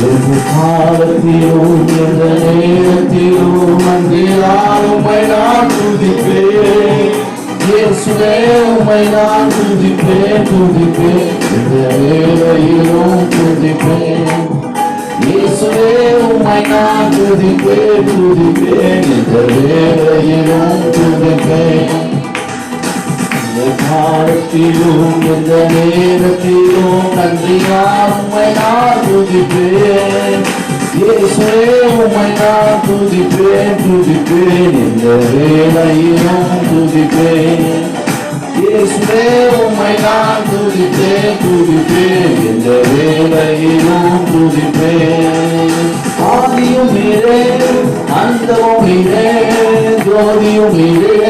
எந்த காலத்திலும் எந்த நேரத்திலும் அங்கேதான் உம்மை நான் துதிப்பேன் இயேசுவே உம்மை நான் துதிப்பேன் துதிப்பேன் எந்த வேளையிலும் துதிப்பேன் இயேசுவே உம்மை நான் துதிப்பேன் துதிப்பேன் எந்த வேளையிலும் துதிப்பேன் இந்த காலத்திலும் எந்த நேரத்திலும் நன்றியால் உம்மை நான் துதிப்பேன் இயேசுவே உம்மை நான் துதிப்பேன் துதிப்பேன் எந்த வேலையிலும் துதிப்பேன் இயேசுவே உம்மை நான் துதிப்பேன் துதிப்பேன் எந்த வேலையிலும் துதிப்பேன் ஆதியும் இரே அந்தமும் இரே ஜோதியும் இரே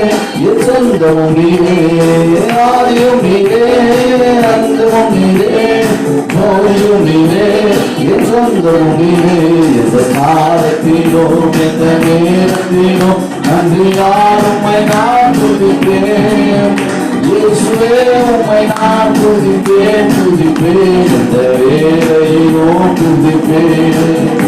என் சொந்தமும் நீரே ஆதியும் நீரே அந்தமும் நீரே ஜோதியும் நீரே என் சொந்தமும் நீரே எந்த காலத்திலும் எந்த நேரத்திலும் நன்றியால் உம்மை நான் துதிப்பேன். இயேசுவே உம்மை நான் துதிப்பேன் துதிப்பேன். எந்த வேளையிலும் துதிப்பேன்.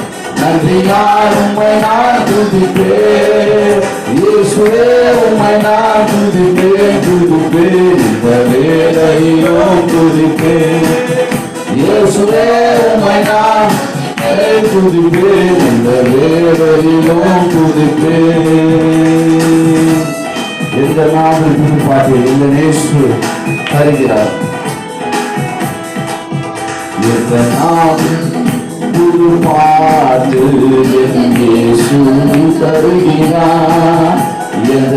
நன்றியால் உம்மை நான் துதிப்பேன் இயேசுவே உம்மை நான் துதிப்பேன் துதிப்பேன் இந்த வேளையிலும் துதிப்பேன் இயேசுவே உம்மை நான் துதிப்பேன் இந்த வேலையிலும் துதிப்பேன் எந்த நாமல் பாட்டில் இந்த நேசு தருகிறார் எந்த நாமல் புது இயேசு தருகிறார் எந்த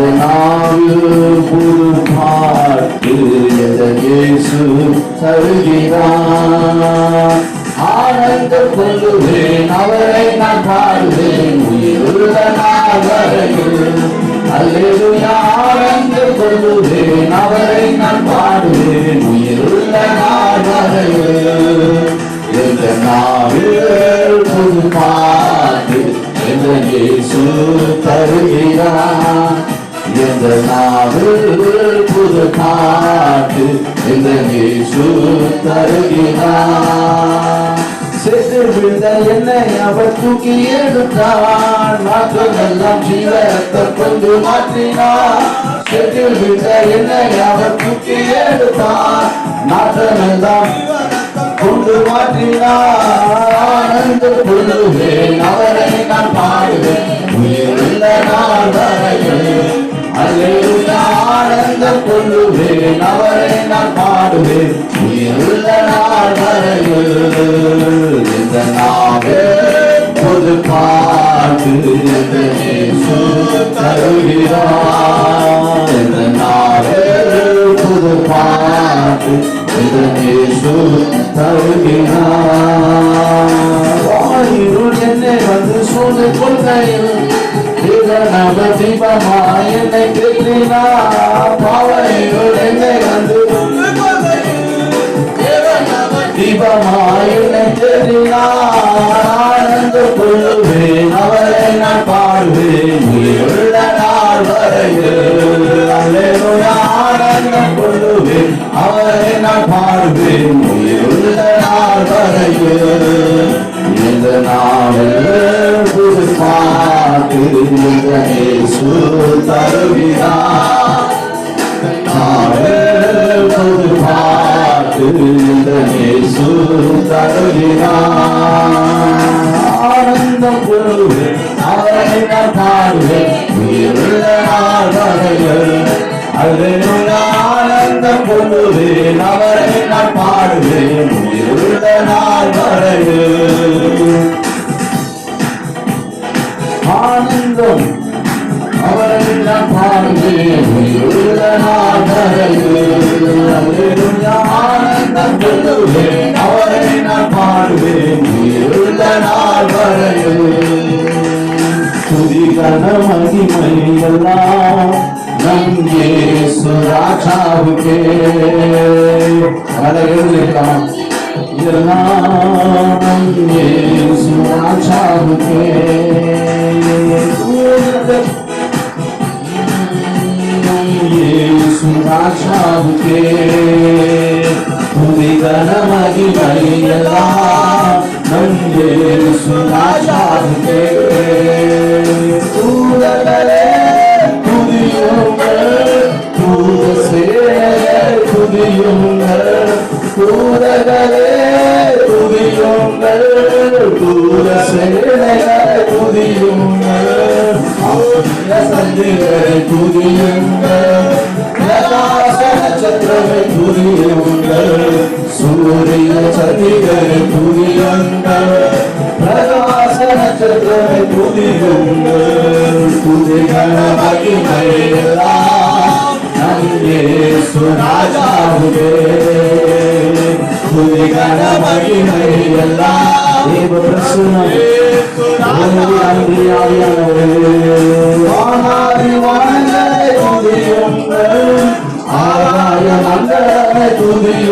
புது பாட்டு எந்த இயேசு தருகிறார் ஆனந்த கொள்ளுவேன் அவரை நான் பாடுவேன் உயிருள்ள நாள் வரையில் இயேசு தருகிறார். எந்த நாடு புது பாட்டு இந்த இயேசு தருகிறார். செத்து விழுந்த என்னை அவர் தூக்கி எடுத்தார். மாற்றமெல்லாம் ஜீவத்தை கொண்டு மாற்றினார். செத்து விழுந்த என்னை அவர் தூக்கி எடுத்தார். மாற்றமெல்லாம் கொண்டு மாற்றினார். ஆனந்த கொள்ளுவேன் அவரை நாள் வரையில் கொள்ளுவேன் அவரை நான் பாடுவேன் உயிருள்ள நாள் வரையில் இந்த நாவே புது பாட்டு இந்த தருகிறார். இந்த நாவே பாட்டு இந்த தருகிறார். பாவையோடு என்னை கொள்ளுவேன் அவரை நான் பாடுவேன் உயிருள்ள நாள் வரையில் ஆனந்தம் கொள்ளுவேன் அவரை நான் பாடுவேன் நாள் வரையில் இந்த புது பாட்டு தருகிறார் நாளில் புது பாட்டு இந்த இயேசு தருகிறார் பாடுவேன் அவரை நான் பாடுவேன் நாள் வரையில். துதிகன நங்கே அதை எழுதிக்கலாம் இதெல்லாம் நங்கே சுராஜாவுக்கே துதிகன மகிமை எல்லாம் நங்கே சுராஜாவுக்கே தூதர்களே துதியுங்கள் தூத சேனையே புதியுங்கள் தூதர்களே புதியுங்கள் தூத சேனையே புதியுங்கள் ஆசிரிய நட்சத்திரமே துதியுங்கள் சூரிய சந்திரரை துதியுங்கள் பிரகாச நட்சத்திரமே துதியுங்கள் துதிகன மகிமை எல்லாம் நங்கே சுராஜாவுவே துதிகன மகிமை எல்லாம் தேவ பிரசன்னம் அன்றி ஆவியானவரே வானாதி তুমি